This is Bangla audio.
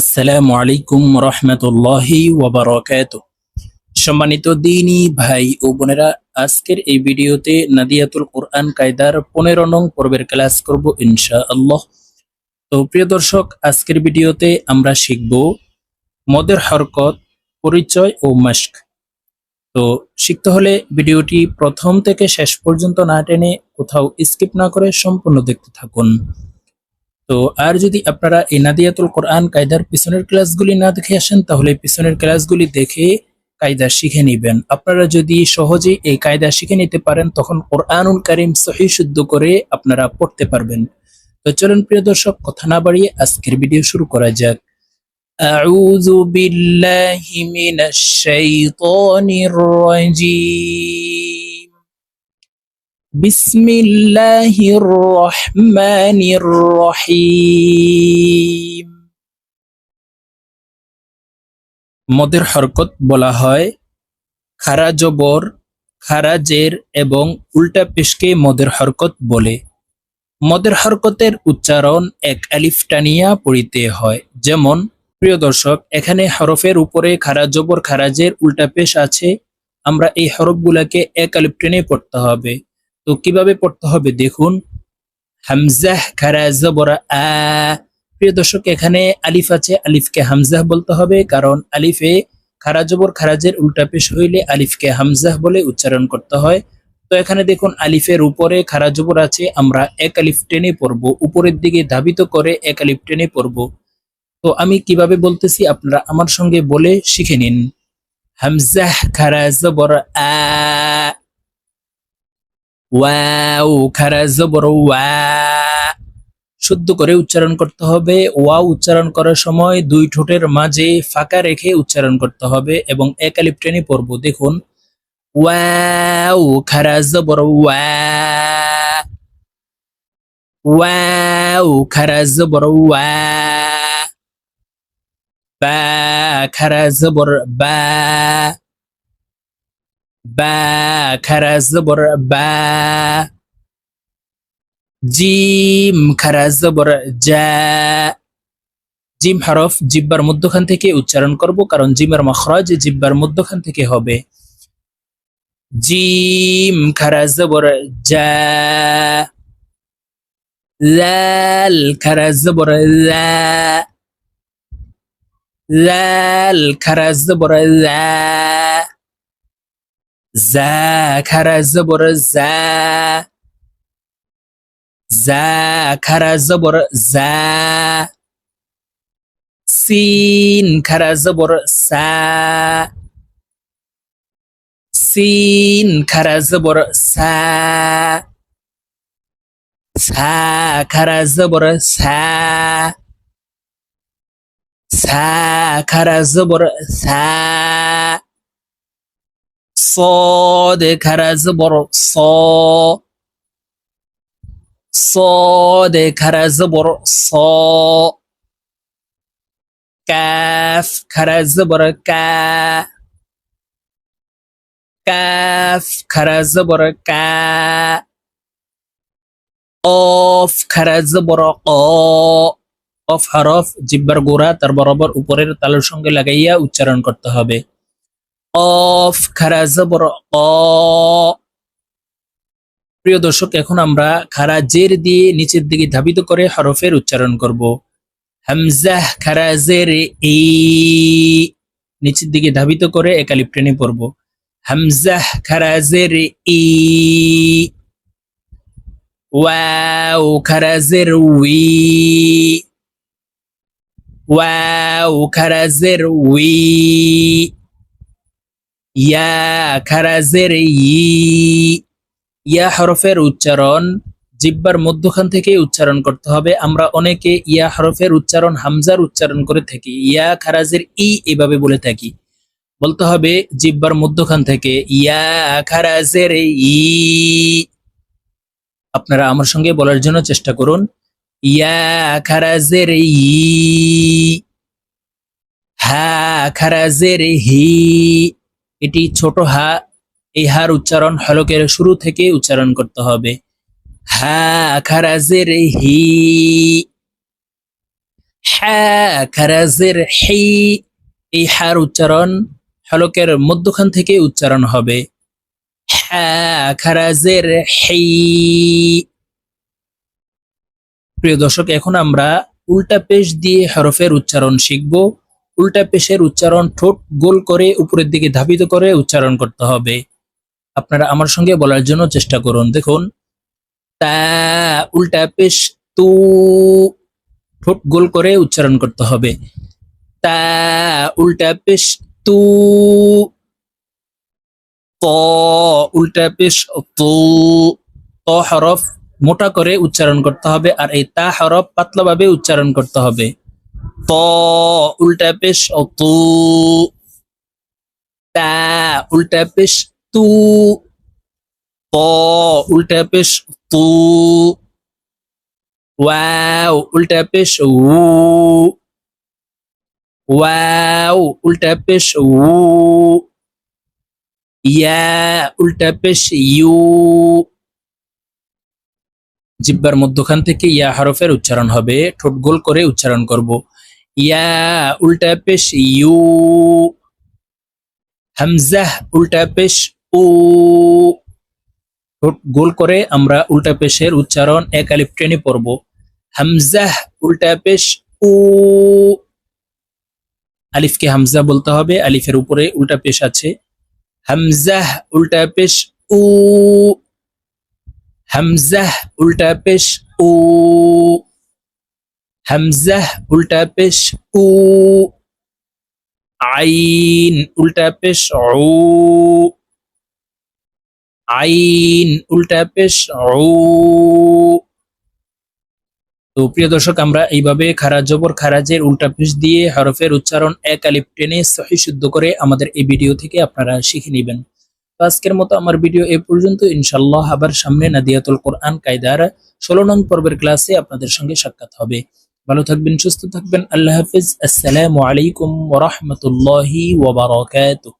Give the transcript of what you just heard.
আসসালামু আলাইকুম রহমতুল্লাহি ওবরাকাত সম্মানিত দিনী ভাই ও বোনেরা, আজকের এই ভিডিওতে নাদিয়াতুল কোরআন কায়দার পনেরো নং পর্বের ক্লাস করব ইনশা আল্লাহ তো প্রিয় দর্শক, আজকের ভিডিওতে আমরা শিখব মদের হরকত, পরিচয় ও মাস্ক তো শিখতে হলে ভিডিওটি প্রথম থেকে শেষ পর্যন্ত না টেনে কোথাও স্কিপ না করে সম্পূর্ণ দেখতে থাকুন। তো আর যদি আপনারা এই নাদিয়াতুল কোরআন কায়দার পিছনের ক্লাসগুলি না দেখে আসেন তাহলে পিছনের ক্লাসগুলি দেখে কায়দা শিখে নেবেন আপনারা যদি সহজে এই কায়দা শিখে নিতে পারেন তখন কোরআনুল কারিম সহি শুদ্ধ করে আপনারা পড়তে পারবেন তো চলুন প্রিয় দর্শক কথা না বাড়িয়ে আজকের ভিডিও শুরু করা যাক أعوذ بالله من الشيطان الرجيم বিসমিল্লাহির রহমানির রহিম। মদের হরকত বলা হয় খারাজবর, খারাজের এবং উল্টা পেশকে মদের হরকত বলে। মদের হরকতের উচ্চারণ এক আলিফ পড়িতে হয়। যেমন, প্রিয় দর্শক, এখানে হরফের উপরে খারাজবর, খারাজের উল্টা পেশ আছে। আমরা এই হরফগুলাকে এক আলিফ পড়তে হবে। তো কীভাবে পড়তে হবে? দেখুন। হামজাহ খারা প্রিয় দর্শক, এখানে আলিফ আছে। আলিফকে হামজাহ বলতে হবে। কারণ আলিফে খারা জবর, খারাজের উল্টা পেশ হইলে আলিফকে হামজাহ বলে উচ্চারণ করতে হয়। তো এখানে দেখুন, আলিফের উপরে খারা জবর আছে। আমরা এক আলিফ টেনে পড়ব। উপরের দিকে ধাবিত করে এক আলিফ টেনে পড়ব। তো আমি কীভাবে বলতেছি? আপনারা আমার সঙ্গে বলে শিখে নিন। হামজাহ খারা জবর আ। ওয়াও, খারা জবর ওয়া। শুদ্ধ করে উচ্চারণ করতে হবে। ওয়া উচ্চারণ করার সময় দুই ঠোঁটের মাঝে ফাঁকা রেখে উচ্চারণ করতে হবে এবং এক আলিফ টেনে পড়ব। দেখুন। ওয়াও, খারা জবর ওয়া। ওয়াও, খারা জবর ওয়া। বা, খারা জবর বা। বা খারা জবর বা। জিম খারা জবর জা। জিম হরফ জিব্বার মধ্যখান থেকে উচ্চারণ করব কারণ জিমের মখরাজ জিব্বার মধ্যখান থেকে হবে। জিম খারা জবর জা। লাল খারা জবর লা। লাল খারা জবর লা। জা খারা জবর জা জা খারা জবর জা সিন খারা জবর সা সিন খারা জবর সা সা খারা জবর সা সা খারা জবর সা صاد খারা জবর স صاد খারা জবর স কাফ খারা জবর কা কাফ খারা জবর কা অফ খারা জবর ক অফ হরফ জিব্বার গোড়া তার বরাবর উপরের তালের সঙ্গে লাগাইয়া উচ্চারণ করতে হবে অফ খারা জবর ক প্রিয় দর্শক, এখন আমরা খারা জের দিয়ে নিচের দিকে ধাবিত করে হরফের উচ্চারণ করব। হামজাহ খারা জের ই। নিচের দিকে ধাবিত করে একালিপ টেনে পড়ব। হামজাহ খারা জের ই। ওয়াও খারা জের উই। ওয়াও খারা জের উই। ইয়া খারা জের ই ইয়া হরফের উচ্চারণ। জিব্বার মধ্যখান থেকে উচ্চারণ করতে হবে। আমরা অনেকে ইয়া হরফের উচ্চারণ, হামজার উচ্চারণ করে থাকি। ইয়া খারাজের ই এভাবে বলে থাকি। বলতে হবে জিব্বার মধ্যখান থেকে, ইয়া খারাজের ই আপনারা আমার সঙ্গে বলার জন্য চেষ্টা করুন। ইয়া খারাজের ই হা খারাজের হি এটি ছোট হা, এই হার উচ্চারণ হলকের শুরু থেকে উচ্চারণ করতে হবে। হা খারাজের হি হ্যাঁ খারাজের হি, এই হার উচ্চারণ হলকের মধ্যখান থেকে উচ্চারণ হবে। হ্যাঁ খারাজের হি। প্রিয় দর্শক, এখন আমরা উল্টা পেশ দিয়ে হরফের উচ্চারণ শিখব। উল্টা পেশের উচ্চারণ ঠোঁট গোল করে উপরের দিকে ধাবিত করে উচ্চারণ করতে হবে। আপনারা আমার সঙ্গে বলার জন্য চেষ্টা করুন। দেখুন। উল্টা পেশ, তু, ঠোঁট গোল করে উচ্চারণ করতে হবে। তা, উল্টা পেশ, তু ত উল্টা পেশ, তু ত হরফ মোটা করে উচ্চারণ করতে হবে। আর এই তা হরফ পাতলাভাবে উচ্চারণ করতে হবে। ত, উল্টা পেশ তু। তা, উল্টা পেশ তু। ত, উল্টা পেশ তু। ওয়াও, উল্টা পেশ উ। ওয়াও, উল্টা পেশ উ। ইয়া, উল্টা পেশ ইউ। জিব্বার মধ্যখান থেকে ইয়া হরফের উচ্চারণ হবে। ঠোঁট গোল করে উচ্চারণ করব। ইয়া উল্টা পেশ ইউ হামজাহ উল্টা পেশ উ গোল করে আমরা উল্টা পেশের উচ্চারণ এক আলিফ টেনে পড়ব। হামজাহ উল্টা পেশ উ। আলিফকে হামজা বলতে হবে, আলিফের উপরে উল্টা পেশ আছে। হামজাহ উল্টা পেশ উ। হামজাহ উল্টা পেশ উ। হামজাহ উল্টা পেশ উ আইন উল্টা পেশ উ আইন উল্টা পেশ উ তো প্রিয় দর্শক, আমরা এইভাবে খারাজ জবর খারাজের উল্টা পেশ দিয়ে হরফের উচ্চারণ এক আলিফ টেনে সহি শুদ্ধ করে আমাদের এই ভিডিও থেকে আপনারা শিখে নেবেন। তো আজকের মতো আমার ভিডিও এ পর্যন্ত। ইনশাল্লাহ আবার সামনে নাদিয়াতুল কোরআন কায়দার ষোলো নং পর্বের ক্লাসে আপনাদের সঙ্গে সাক্ষাৎ হবে। ভালো থাকবেন সুস্থ থাকবেন আল্লাহ হাফিজ আসসালামু আলাইকুম ওরহমতুল্লাহি ওবরাকাতুহ